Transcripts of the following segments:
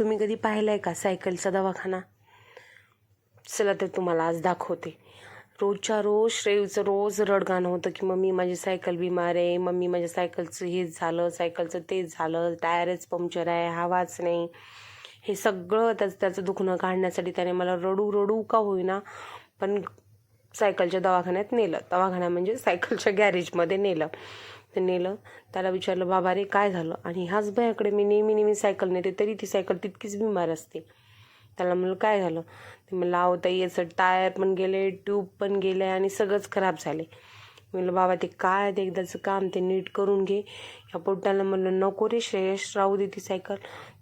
तुम्ही कधी पाहिला आहे का सायकलचा दवाखाना? चला तर तुम्हाला आज दाखवते. रोजच्या रोज श्रेयचं रोज रडगाणं होतं की मम्मी माझी सायकल बिमार आहे मम्मी माझ्या सायकलचं हेच झालं सायकलचं तेच झालं टायरच पंक्चर आहे हवाच नाही. हे सगळं त्याचं त्याचं दुखणं काढण्यासाठी त्याने मला रडू रडू का होईना पण सायकलच्या दवाखान्यात नेलं. दवाखाना म्हणजे सायकलच्या गॅरेजमध्ये नेलं. ते नेलं. त्याला विचारलं बाबा रे काय झालं? आणि ह्याच बायाकडे मी नेहमी नेहमी सायकल नेते तरी ती सायकल तितकीच बिमार असते. त्याला म्हणलं काय झालं? ते म्हणलं आहो ताई याचं टायर पण गेले ट्यूब पण गेले आणि सगळंच खराब झाले. म्हणलं बाबा ते काय? ते एकदाचं काम ते नीट करून घे. या पोट्याला म्हणलं नको रे श्रेयश राहू दे ती सायकल.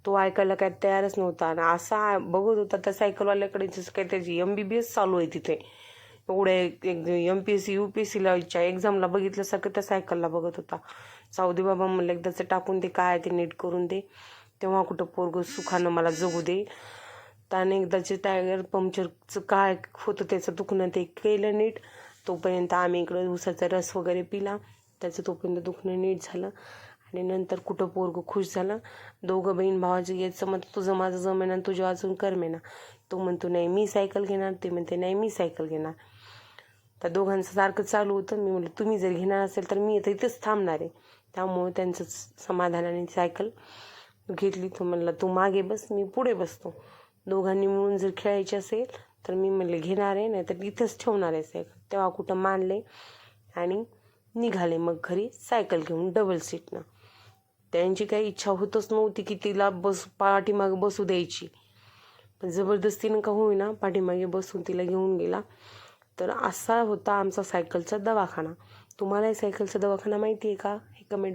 तो ऐकायला काय तयारच नव्हता. आणि असा बघत होता त्या सायकलवाल्याकडे जसं काय त्याची एम बी बी एस चालू आहे तिथे. एवढ्या M P S C U P S सीला एक्झामला बघितल्यासारखं त्या सायकलला बघत होता. साऊदी बाबा म्हणलं एकदाचं टाकून दे काय ते नीट करून दे. तेव्हा कुठं पोरग सुखानं मला जगू दे. त्याने एकदाचे टायगर पंक्चरचं काय होतं त्याचं दुखणं ते केलं नीट. तोपर्यंत आम्ही इकडं ऊसाचा रस वगैरे पिला. त्याचं तोपर्यंत दुखणं नीट झालं. आणि नंतर कुठं पोरग खुश झालं? दोघं बहीण भावाचं याचं मग तुझं माझं जमेना आणि तुझ्या अजून करमेना. तो म्हणतो नाही मी सायकल घेणार. ते म्हणते नाही मी सायकल घेणार. त्या दोघांचं सारखं चालू होतं. मी म्हटलं तुम्ही जर घेणार असेल तर मी इथं इथंच थांबणार आहे. त्यामुळं त्यांचं समाधानाने सायकल घेतली. तो म्हणला तू मागे बस मी पुढे बसतो. दोघांनी मिळून जर खेळायचे असेल तर मी म्हणले घेणार आहे नाही तर इथंच ठेवणार आहे सायकल तेव्हा कुठं मानले आणि निघाले मग घरी सायकल घेऊन डबल सीटनं त्यांची काही इच्छा होतच नव्हती की तिला बस पाठीमागे बसू द्यायची. पण जबरदस्तीनं का होईना पाठीमागे बसून तिला घेऊन गेला. तर असा होता आमचा सायकलचा दवाखाना. तुम्हालाही सायकलचा दवाखाना माहिती आहे का? हे कमेंट